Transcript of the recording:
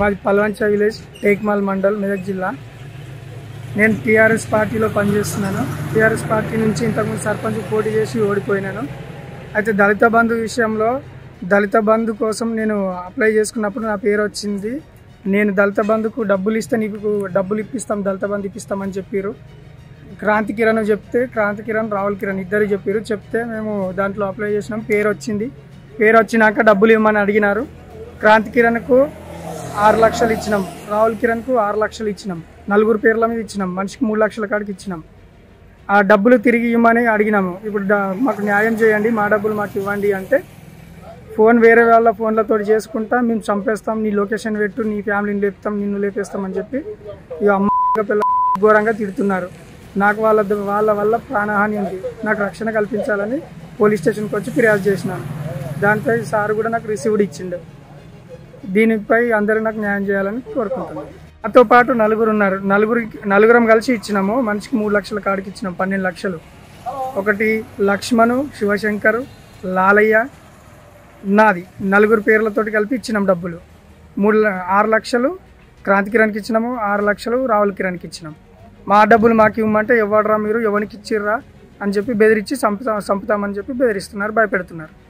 మాది పల్వంచ విలేజ్ టేక్మాల్ మండల్ మెదక్ జిల్లా. నేను టీఆర్ఎస్ పార్టీలో పనిచేస్తున్నాను. టీఆర్ఎస్ పార్టీ నుంచి ఇంతకుముందు సర్పంచ్ పోటీ చేసి ఓడిపోయినాను. అయితే దళిత బంధు విషయంలో దళిత బంధు కోసం నేను అప్లై చేసుకున్నప్పుడు నా పేరు వచ్చింది. నేను దళిత బంధుకు డబ్బులు ఇస్తే నీకు డబ్బులు ఇప్పిస్తాం దళిత బంధు ఇప్పిస్తామని చెప్పారు క్రాంతి కిరణ్ చెప్తే క్రాంతి కిరణ్ రావుల్ కిరణ్ ఇద్దరు చెప్పారు చెప్తే మేము దాంట్లో అప్లై చేసినాం పేరు వచ్చింది. పేరు వచ్చినాక డబ్బులు ఇవ్వమని అడిగినారు. క్రాంతి కిరణ్కు ఆరు లక్షలు ఇచ్చినాం. రాహుల్ కిరణ్కు ఆరు లక్షలు ఇచ్చినాం. నలుగురు పేర్ల మీద ఇచ్చినాం. మనిషికి మూడు లక్షల కాడికి ఇచ్చినాం. ఆ డబ్బులు తిరిగి ఇవ్వమని అడిగినాము. ఇప్పుడు డ- మాకు న్యాయం చేయండి మా డబ్బులు మాకు ఇవ్వండి అంటే ఫోన్ వేరే వాళ్ళ ఫోన్లతో చేసుకుంటా మేము చంపేస్తాం. నీ లొకేషన్ పెట్టు నీ ఫ్యామిలీని లేపుతాం నిన్ను లేపేస్తాం అని చెప్పి ఇక అమ్మ పిల్ల ఘోరంగా తిడుతున్నారు. నాకు వాళ్ళ వాళ్ళ వల్ల ప్రాణహాని ఉంది. నాకు రక్షణ కల్పించాలని పోలీస్ స్టేషన్కి వచ్చి ఫిర్యాదు చేసినాను. దానిపై సార్ కూడా నాకు రిసీవ్డ్ ఇచ్చిండు. దీనిపై అందరూ నాకు న్యాయం చేయాలని కోరుకుంటున్నాను. నాతో పాటు నలుగురు ఉన్నారు. నలుగురి నలుగురం కలిసి ఇచ్చినాము. మనిషికి మూడు లక్షల కాడికి ఇచ్చినాం. పన్నెండు లక్షలు. ఒకటి లక్ష్మణు శివశంకర్ లాలయ్య నాది. నలుగురు పేర్లతోటి కలిపి ఇచ్చినాం డబ్బులు. మూడు ఆరు లక్షలు క్రాంతి కిరణ్కి ఇచ్చినాము. ఆరు లక్షలు రావుల కిరణ్కి ఇచ్చినాం. మా డబ్బులు మాకు ఇవ్వమంటే ఇవ్వడరా మీరు? ఎవరికి ఇచ్చిర్రా? అని చెప్పి బెదిరించి చంపుతా చంపుతామని చెప్పి బెదిరిస్తున్నారు భయపెడుతున్నారు.